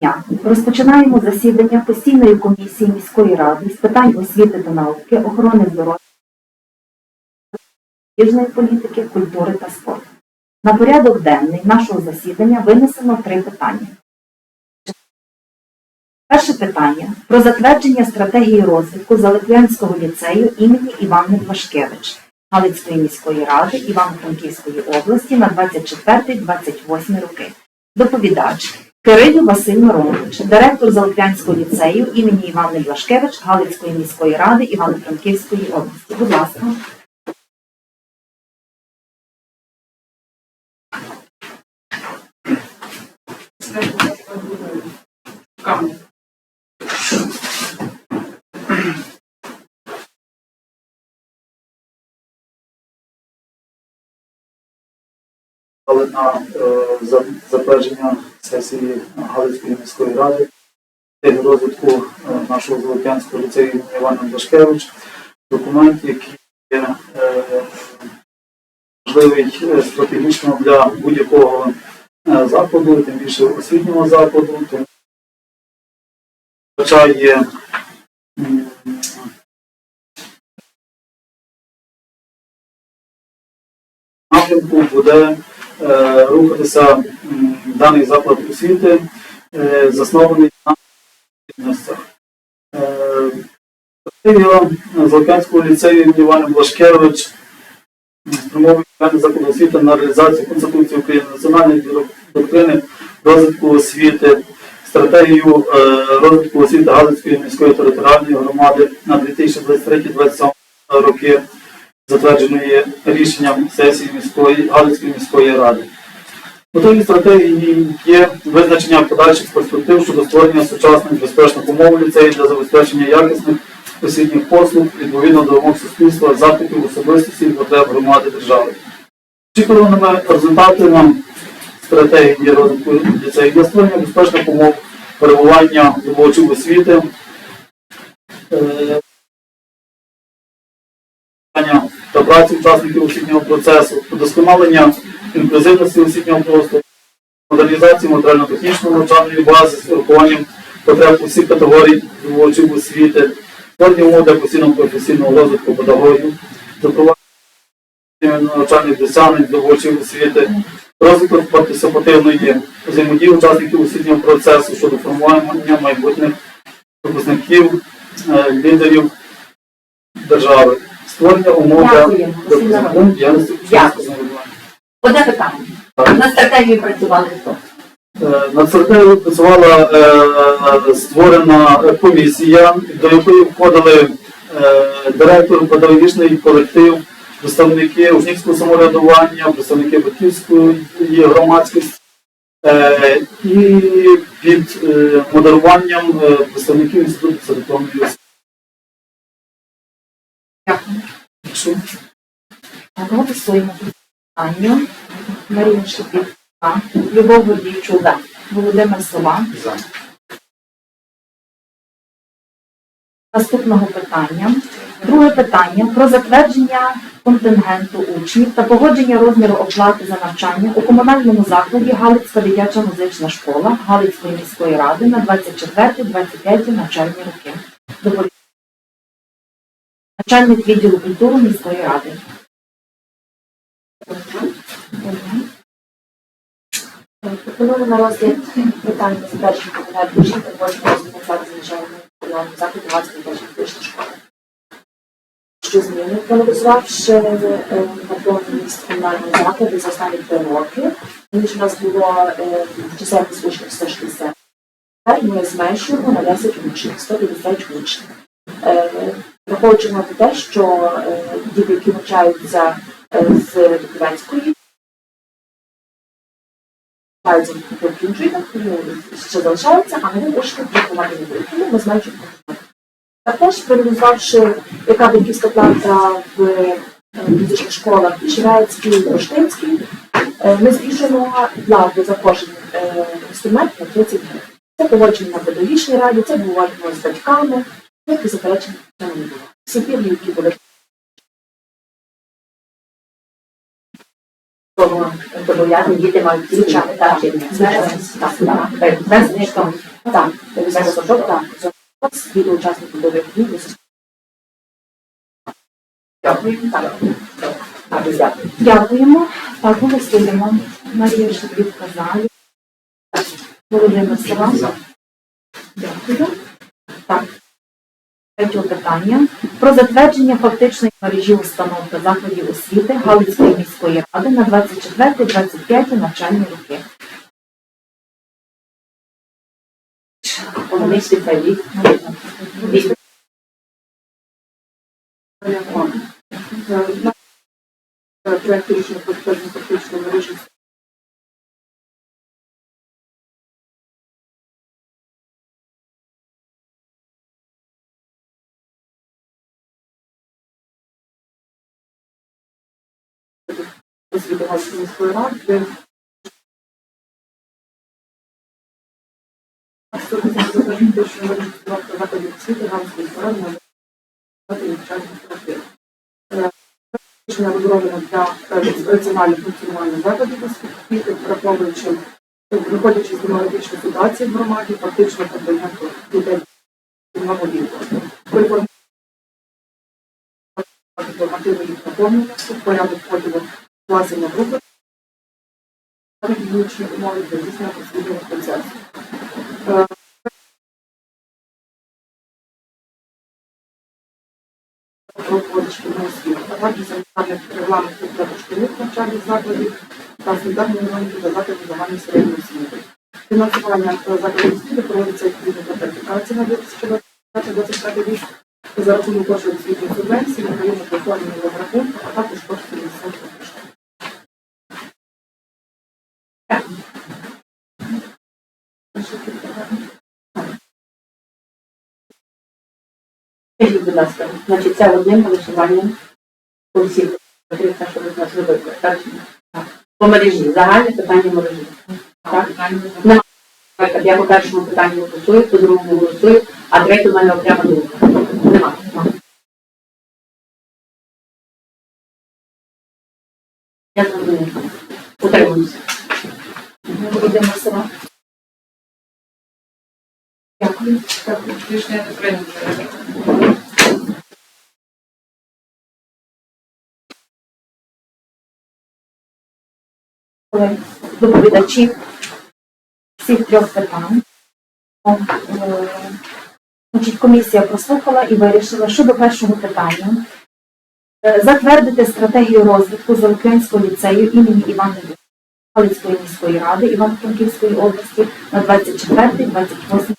дня. Розпочинаємо засідання постійної комісії міської ради з питань освіти та науки, охорони здоров'я, молодіжної політики, культури та спорту. На порядок денний нашого засідання винесено три питання. Перше питання про затвердження стратегії розвитку Залиплянського ліцею імені Івани Блашкевич Галицької міської ради Івано-Франківської області на 24-28 роки. Доповідач Кирилю Василь Миронович, директор Залиплянського ліцею імені Івана Івашкевич Галицької міської ради Івано-Франківської області. Будь ласка. Але на е, затвердження сесії Галицької міської ради і розвитку е, нашого Золотянського ліцею імені Івана Дашкевич. Документ, який є важливий е, стратегічно для будь-якого закладу, тим більше освітнього закладу, тому вбачає напрямку буде рухатися даний заклад освіти, е, заснований на цінностях. Е, Стратегія ліцею імені Івана Блашкевич спрямовує даний заклад освіти на реалізацію Конституції України, національної доктрини розвитку освіти, стратегію е, розвитку освіти Галицької міської територіальної громади на 2023-2027 роки затвердженої рішенням сесії міської Галицької міської ради. Метою стратегії є визначення подальших перспектив щодо створення сучасних безпечних умов ліцею для забезпечення якісних освітніх послуг відповідно до вимог суспільства, запитів особистості і потреб громади держави. Очікуваними результатами стратегії розвитку ліцею є створення безпечних умов перебування здобувачів освіти, е, праці учасників освітнього процесу, удосконалення інклюзивності освітнього простору, модернізації матеріально-технічної навчальної бази з урахуванням потреб усіх категорій здобувачів освіти, створення умов для постійного професійного розвитку педагогів, запровадження навчальних досягнень здобувачів освіти, розвиток партисипативної взаємодії учасників освітнього процесу щодо формування майбутніх випускників, е, лідерів держави, створення умов для Василь Миронович. діяльності Дякую. самоврядування. Одне питання. На стратегії працювали хто? Е, Над стратегією працювала е, створена комісія, до якої входили е, директор, педагогічний колектив, представники учнівського самоврядування, представники батьківської громадськості е, і під е, модеруванням е, представників інституту середовної освіти. Дякую. Так, голосуємо. Аню, Марія Шепітка, Любов Гордійчук, Володимир Сова. За. Наступного питання. Друге питання про затвердження контингенту учнів та погодження розміру оплати за навчання у комунальному закладі Галицька дитяча музична школа Галицької міської ради на 24-25 навчальні роки. Начальник відділу культури міської ради. Пропоную на розгляд питання затвердження кабінету учнів та можна розглядати звичайно комунальному закладі 21 фізична школа. Що зміни проаналізувавши е, наповненість комунального закладу за останні три роки, ніж у нас було е, чисельність учнів 160. Тепер ми зменшуємо на 10 учнів, 150 учнів. Враховуючи на те, що е, діти, які навчаються е, з Дубровецької, навіть закінчуємо, ну, ще залишаються, а нові учні блокування не. Тому ми зменшуємо. Також проаналізувавши, яка батьківська плата в е, музичних школах і Роштинській, ми збільшуємо плату за кожен інструмент на 30 гривень. Це погоджено на педагогічній раді, це погоджено з батьками, заперечень в цьому не було. Всі пільги, які були Тому зобов'язані діти мають звичайно так, так, так, так, без знижком, так, без розсочок, так, від учасників бойових дій, без Дякую, так, так, дякую. Дякуємо. Марія Шедрівка за. Володимир. Дякую. Так. Третє питання. Про затвердження фактичної мережі установ та закладів освіти Галицької міської ради на 24-25 навчальні роки. Проект рішення фактичної освіти Галицької міської ради, де Стосується затвердження фактичної мережі установ та закладів освіти Галицької міської ради на навчальних років. Е, Рішення розроблено для е, раціонального функціонування закладів освіти, враховуючи, виходячи з демографічної ситуації в громаді, фактично подання дітей нового віку. Нормативи їх наповнення, порядок поділу класів на групи, гігієнічні умови для здійснення освітнього процесу. Е, про шкільну освіту, а також санітарних регламентів для дошкільних навчальних закладів та санітарні регламенти для закладів загальної середньої освіти. Фінансування е, закладів освіти проводиться відповідно до кваліфікації на 2025 рік за рахунок коштів субвенції, відповідно до оформлення рахунку, а також коштів міністерства будь ласка, значить, це одним голосуванням по всіх потрібно, що ви нас так? Так. По мережі, загальне питання мережі. Так? Нема. Я по першому питанню голосую, по другому голосую, а третє в мене окрема думка. Нема. Я зрозуміла. Утримуюся. Володимир Сова. Дякую. Дякую. Рішення не прийнято. Колеги, доповідачі всіх трьох питань. Е, комісія прослухала і вирішила щодо першого питання е, затвердити стратегію розвитку Залук'янського ліцею імені Івана Ілліча Галицької міської ради Івано-Франківської області на 24-28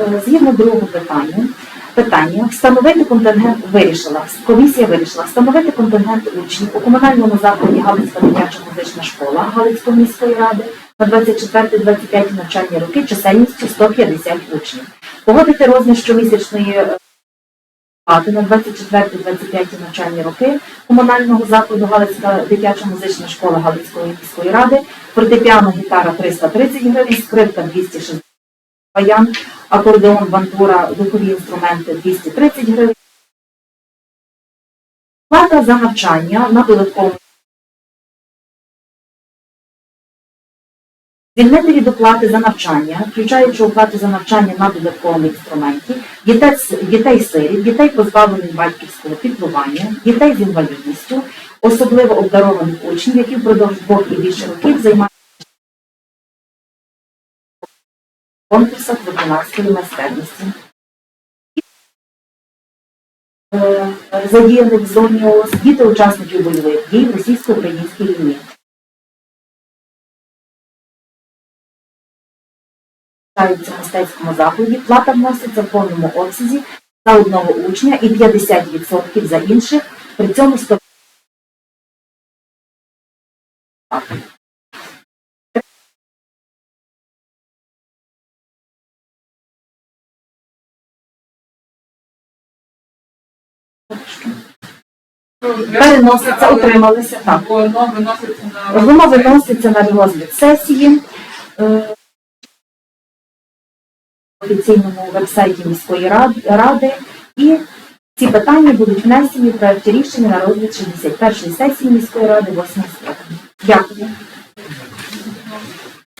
Е, Згідно другого питання, питання встановити контингент вирішила. Комісія вирішила встановити контингент учнів у комунальному закладі Галицька дитяча музична школа Галицької міської ради на 24-25 навчальні роки чисельністю 150 учнів. Погодити розмір щомісячної е, плати на 24-25 навчальні роки комунального закладу Галицька дитяча музична школа Галицької міської ради, фортепіано гітара 330 гривень, скрипка 260 баян, акордеон, бандура, духові інструменти 230 гривень. Плата за навчання на додатковому Звільнити від оплати за навчання, включаючи оплату за навчання на додатковому інструменті, дітей, сирів, дітей позбавлених батьківського піклування, дітей з інвалідністю, особливо обдарованих учнів, які впродовж двох і більше років займаються конкурсах виконавської майстерності. Е, Задіяних зоні ООС діти учасників бойових дій в російсько-українській війні. навчаються в мистецькому закладі, плата вноситься в повному обсязі за одного учня і 50% за інших, при цьому 100 переноситься, утрималися. Так. Воно виноситься на розгляд сесії. е, офіційному вебсайті міської ради і Ці питання будуть внесені в проєкті рішення на розгляд 61-ї сесії міської ради 8 скликання. Дякую.